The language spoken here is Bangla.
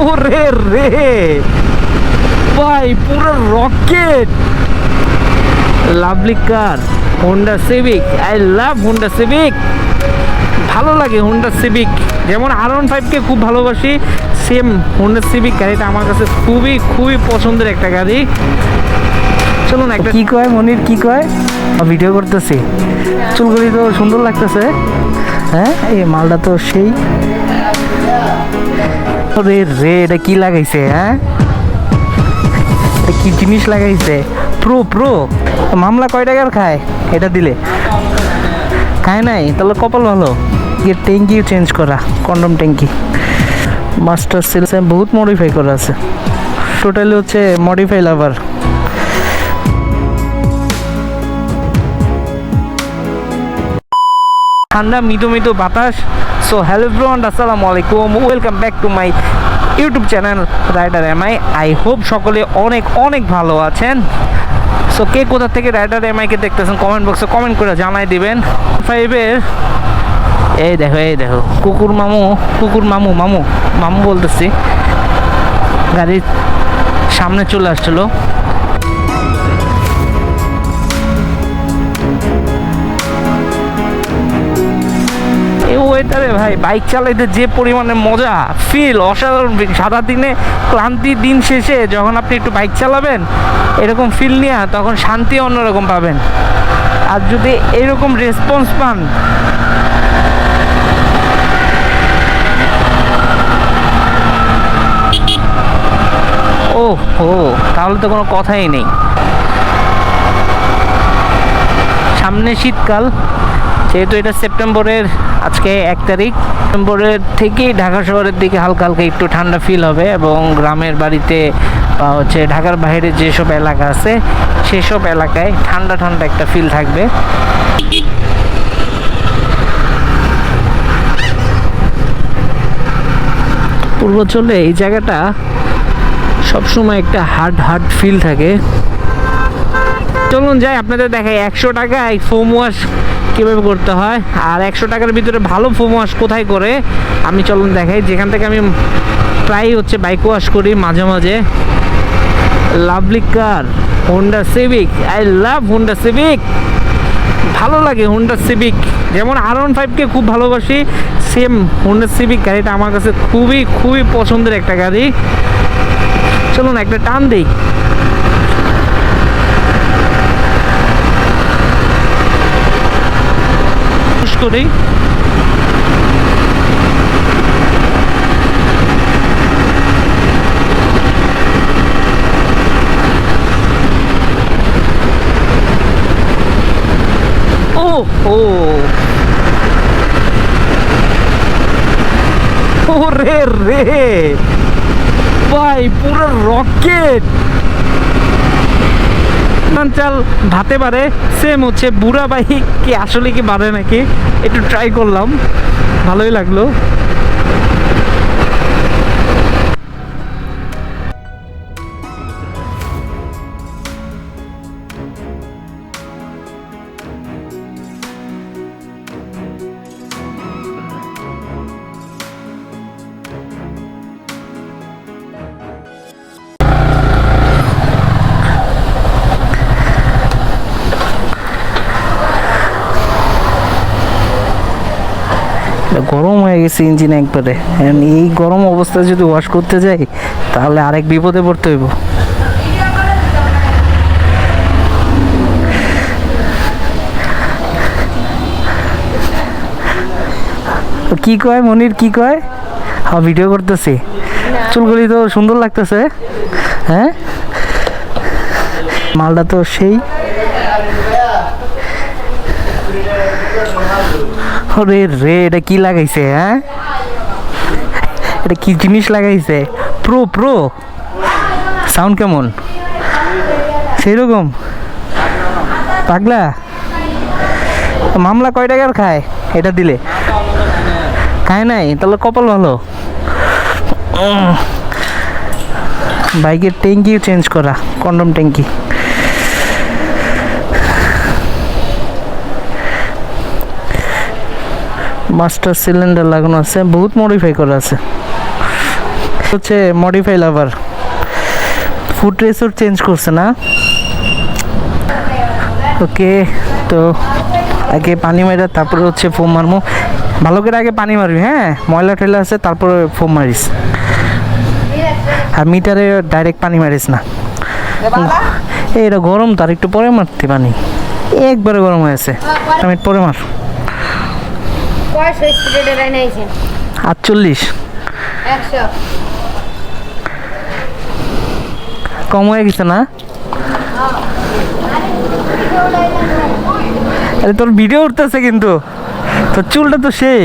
ওরে রে। ভাই পুরো rocket lovely car Honda Civic I love Honda Civic ভালো লাগে হোন্ডা সিভিক যেমন আর ওয়ান ফাইভকে খুব ভালোবাসি সেম হোন্ডা সিভিক গাড়িটা আমার কাছে খুবই খুবই পছন্দের একটা গাড়ি। চলুন একটা কি কয় মনির কি কয়? ভিডিও করতেছি। চুলগুলি তো সুন্দর লাগতেছে। হ্যাঁ? এই মালটা তো সেই। রে রে, এটা কি লাগাইছে হ্যাঁ? এটা কি জিনিস লাগাইছে? প্রো প্রো মামলা কয় টাকার খায়? এটা দিলে। খায় নাই? তাহলে কপাল ভালো। গিয়ে ট্যাঙ্কি চেঞ্জ করা কন্ডম ট্যাঙ্কি। মাস্টার সিলসে বহুত মডিফাই করা আছে। টোটালি হচ্ছে মডিফাই লাভার ঠান্ডা, মৃদু মৃদু বাতাস। সো হ্যালো ব্রন আসসালামু আলাইকুম। Welcome back to my YouTube channel rider M I I hope সকলে অনেক অনেক ভালো আছেন। সো কে কোথা থেকে রাইডার এম আইকে দেখতেছেন কমেন্ট বক্সে কমেন্ট করে জানাই দিবেন। ফাইভের এই দেখো এই দেখো, কুকুর মামু কুকুর মামু মামু মামু বলতেছি। গাড়ির সামনে চলে আসছিল। ভাই, বাইক চালাইতে যে পরিমাণে মজা ফিল অসাধারণ feel। সারাদিনে ক্লান্তির দিন শেষে যখন আপনি একটু বাইক চালাবেন, এরকম ফিল নিয়ে তখন শান্তি অন্যরকম পাবেন। আর যদি এরকম রেসপন্স পান ও ও তাহলে তো কোনো কথাই নেই। সামনে শীতকাল। যেহেতু এটা সেপ্টেম্বরের, আজকে এক তারিখ, সেপ্টেম্বরের থেকেই ঢাকা শহরের দিকে হালকা হালকা একটু ঠান্ডা ফিল হবে এবং গ্রামের বাড়িতে, বা হচ্ছে ঢাকার বাইরে যেসব এলাকা আছে, সেসব এলাকায় ঠান্ডা ঠান্ডা একটা ফিল থাকবে। পূর্বাঞ্চলে এই জায়গাটা সবসময় একটা হার্ড হার্ড ফিল থাকে। চলুন যাই, আপনাদের দেখাই। একশো টাকায় ফোম ওয়াশ কীভাবে করতে হয়? আর একশো টাকার ভিতরে ভালো ফোম ওয়াশ কোথায় করে? আমি চলুন দেখাই। যেখান থেকে আমি প্রায় হচ্ছে বাইক ওয়াশ করি মাঝে মাঝে। Lovely car Honda Civic I love Honda Civic ভালো লাগে হোন্ডা সিভিক যেমন আর ওয়ান ফাইভকে খুব ভালোবাসি সেম হোন্ডা সিভিক গাড়িটা আমার কাছে খুবই খুবই পছন্দের একটা গাড়ি। চলুন একটা টান দিই। পুশ করি ও ও ওরে রে ভাই পুরো রকেট চাল ভাতে পারে। সেম হচ্ছে বুড়া বাইক কি আসলে কি বাড়ে নাকি? একটু ট্রাই করলাম। ভালোই লাগল। গরম হয়ে গেছে ইঞ্জিন একবারে। এই গরম অবস্থায় যদি ওয়াশ করতে যাই, তাহলে আরেক বিপদে পড়তে হইব। কি কয় মনির, কি কয়? হ্যাঁ ভিডিও করতেছি। চুলগুলি তো সুন্দর লাগতেছে। হ্যাঁ? মালটা তো সেই। রে রে, এটা কি লাগাইছে হ্যাঁ? এটা কি জিনিস লাগাইছে? প্রো প্রো সাউন্ড কেমন? সেই রকম পাগলা? মামলা কয় টাকার খায়? এটা দিলে। খায় নাই? তাহলে কপাল ভালো। বাইকের ট্যাঙ্কিও চেঞ্জ করা কন্ডম ট্যাঙ্কি। মাস্টার সিলিন্ডার লাগানো আছে বহুত মডিফাই করা আছে। হচ্ছে মডিফাই লাভার ফুড রেসর চেঞ্জ করছে না? ওকে তো আগে পানি মারা তারপরে হচ্ছে ফোম মারমো। ভালো করে আগে পানি মারবি হ্যাঁ? ময়লা টয়লা আছে তারপরে ফোম মারিস। আর মিটারে ডাইরেক্ট পানি মারিস না। এই এটা গরম তার একটু পরে মারতে পানি। একবারে গরম হয়েছে আমি পরে মার কয়শো স্পিডে বানাইছেন আটচল্লিশ। একশো। কম হয়ে গেছে না? আরে তোর ভিডিও উঠতেছে কিন্তু। তোর চুলটা তো সেই।